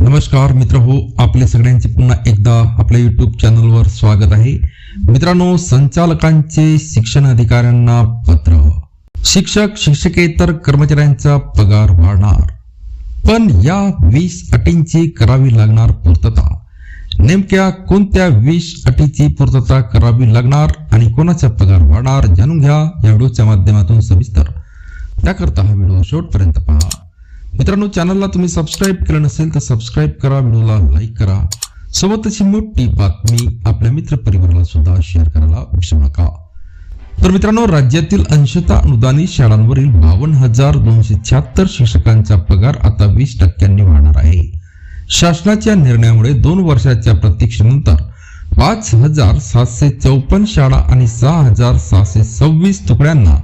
नमस्कार मित्र हो आपले सगळ्यांचे पुन्हा एकदा आपल्या युट्यूब चॅनलवर स्वागत आहे. मित्रांनो संचालकांचे शिक्षण अधिकाऱ्यांना पत्र. शिक्षक शिक्षकेतर कर्मचाऱ्यांचा पगार वाढणार. पण या वीस अटींची करावी लागणार पूर्तता. नेमक्या कोणत्या वीस अटीची पूर्तता करावी लागणार आणि कोणाचा पगार वाढणार जाणून घ्या या व्हिडिओच्या माध्यमातून सविस्तर. त्याकरता हा व्हिडिओ शेवटपर्यंत पहा. मित्रांनो चॅनलला तुम्ही सबस्क्राईब केलं नसेल तर सबस्क्राईब करा व्हिडिओला लाईक करा. सोबत अशी मोठी बातमी आपल्या मित्र परिवाराला सुद्धा शेअर करायला विसरू नका. तर मित्रांनो राज्यातील अंशतः अनुदानित शाळांवरील बावन्न हजार दोनशे शहात्तर शिक्षकांचा पगार आता वीस टक्क्यांनी वाढणार आहे. शासनाच्या निर्णयामुळे दोन वर्षाच्या प्रतीक्षेनंतर पाच हजार सातशे चौपन्न शाळा आणि सहा हजार सहाशे सव्वीस तुकड्यांना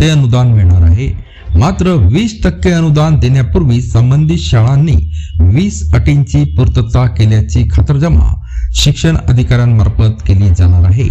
ते अनुदान मिळणार आहे. मात्र वीस टक्के अनुदान देण्यापूर्वी संबंधित शाळांनी वीस अटींची पूर्तता केल्याची खातरजमा शिक्षण अधिकाऱ्यांमार्फत केली जाणार आहे.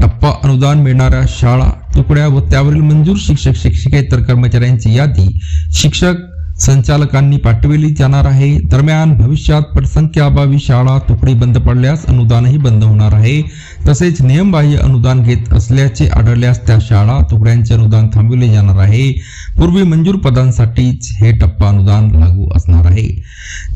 टप्पा अनुदान मिळणाऱ्या शाळा तुकड्या व त्यावरील मंजूर शिक्षक शिक्षकेतर कर्मचाऱ्यांची यादी शिक्षक संचालकांनी पाठविली जाणार आहे. दरम्यान भविष्यात पटसंख्याअभावी शाळा तुकडी बंद पडल्यास अनुदानही बंद होणार आहे. तसेच नियमबाह्य अनुदान घेत असल्याचे आढळल्यास त्या शाळा तुकड्यांचे अनुदान थांबविले जाणार आहे. पूर्वी मंजूर पदांसाठीच हे टप्पा अनुदान लागू असणार आहे.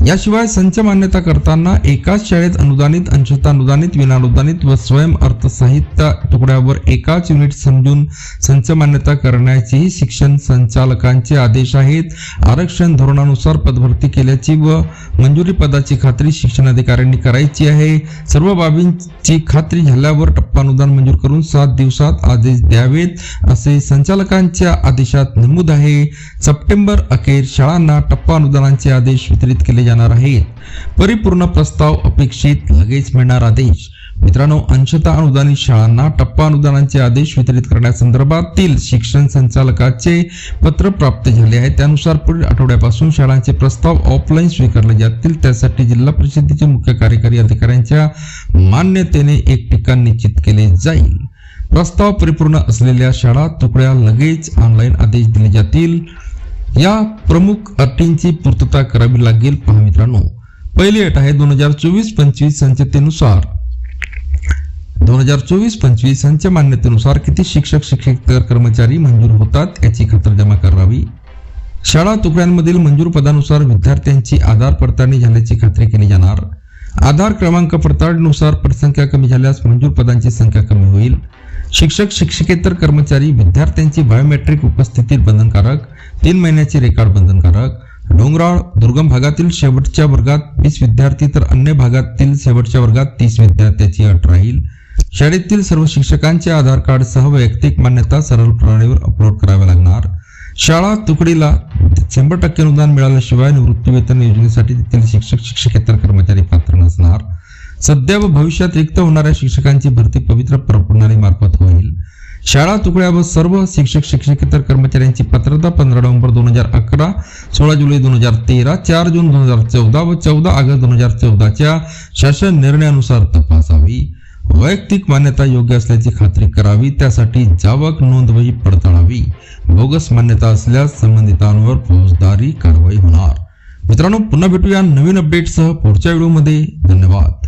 याशिवाय संच मान्यता करताना एकाच शाळेत अनुदानित अंशतः अनुदानित विनानुदानित व स्वयं अर्थसाहित्य तुकड्यावर एकाच युनिट समजून संच मान्यता करण्याचेही शिक्षण संचालकांचे आदेश आहेत. आरक्षण धोरणानुसार पदभरती केल्याची व मंजुरी पदाची खात्री शिक्षण अधिकाऱ्यांनी करायची आहे. सर्व बाबींची खात्री झाल्यावर टप्पानुदान मंजूर करून सात दिवसात आदेश द्यावेत असे संचालकांच्या आदेशात नमूद आहे. सप्टेंबर अखेर शाळांना टप्पा अनुदानांचे आदेश वितरित केले जाणार आहेत. परिपूर्ण प्रस्ताव अपेक्षित लगेच मिळणार आदेश. मित्रांनो अंशतः अनुदानित शाळांना टप्पा अनुदानाचे आदेश वितरित करण्यासंदर्भातील शिक्षण संचालकाचे पत्र प्राप्त झाले आहे. त्यानुसार पुढील आठवड्यापासून शाळांचे प्रस्ताव ऑफलाईन स्वीकारले जातील. त्यासाठी जिल्हा परिषदेचे मुख्य कार्यकारी अधिकाऱ्यांच्या मान्यतेने एक ठिकाण निश्चित केले जाईल. प्रस्ताव परिपूर्ण असलेल्या शाळा तुकड्या लगेच ऑनलाईन आदेश दिले जातील. या प्रमुख अटींची पूर्तता करावी लागेल. पहा मित्रांनो पहिली अट आहे दोन हजार चोवीस पंचवीस संचतेनुसार दोन हजार चोवीस पंचवीस यांच्या मान्यतेनुसार किती शिक्षक शिक्षकेतर कर्मचारी मंजूर होतात याची खातरजमा करावी? शाळा तुकड्यांमधील मंजूर पदानुसार विद्यार्थ्यांची आधार पडताळणी झाल्याची खात्री केली जाणार. आधार क्रमांक पडताळणीनुसार पटसंख्या कमी झाल्यास मंजूर पदांची संख्या कमी होईल. शिक्षक शिक्षकेतर कर्मचारी विद्यार्थ्यांची बायोमेट्रिक उपस्थिती बंधनकारक तीन महिन्याची रेकॉर्ड बंधनकारक. डोंगराळ दुर्गम भागातील शेवटच्या वर्गात वीस विद्यार्थी तर अन्य भागातील शेवटच्या वर्गात तीस विद्यार्थ्याची अट राहील. शाळेतील सर्व शिक्षकांचे आधार कार्ड सह वैयक्तिक मान्यता सरळ प्रणालीवर अपलोड कराव्या लागणार. शाळा तुकडीला शंभर टक्के अनुदान मिळाल्याशिवाय निवृत्ती वेतन योजनेसाठी तेथील शिक्षक शिक्षकेतर कर्मचारी पात्र नसणार. सध्या व भविष्यात रिक्त होणाऱ्या शिक्षकांची भरती पवित्र प्रणाली मार्फत होईल. शाळा तुकड्या व सर्व शिक्षक शिक्षकेतर कर्मचाऱ्यांची पात्रता पंधरा नोव्हेंबर दोन हजार अकरा सोळा जुलै दोन हजार तेरा चार जून दोन हजार चौदा व चौदा ऑगस्ट दोन हजार चौदाच्या शासन निर्णयानुसार तपासावी. वैयक्तिक मान्यता योग्य असल्याची खात्री करावी त्यासाठी जावक नोंदवही पडताळावी. बोगस मान्यता असल्यास संबंधितांवर फौजदारी कारवाई होणार. मित्रांनो पुन्हा भेटूया नवीन अपडेटसह पुढच्या व्हिडिओमध्ये धन्यवाद.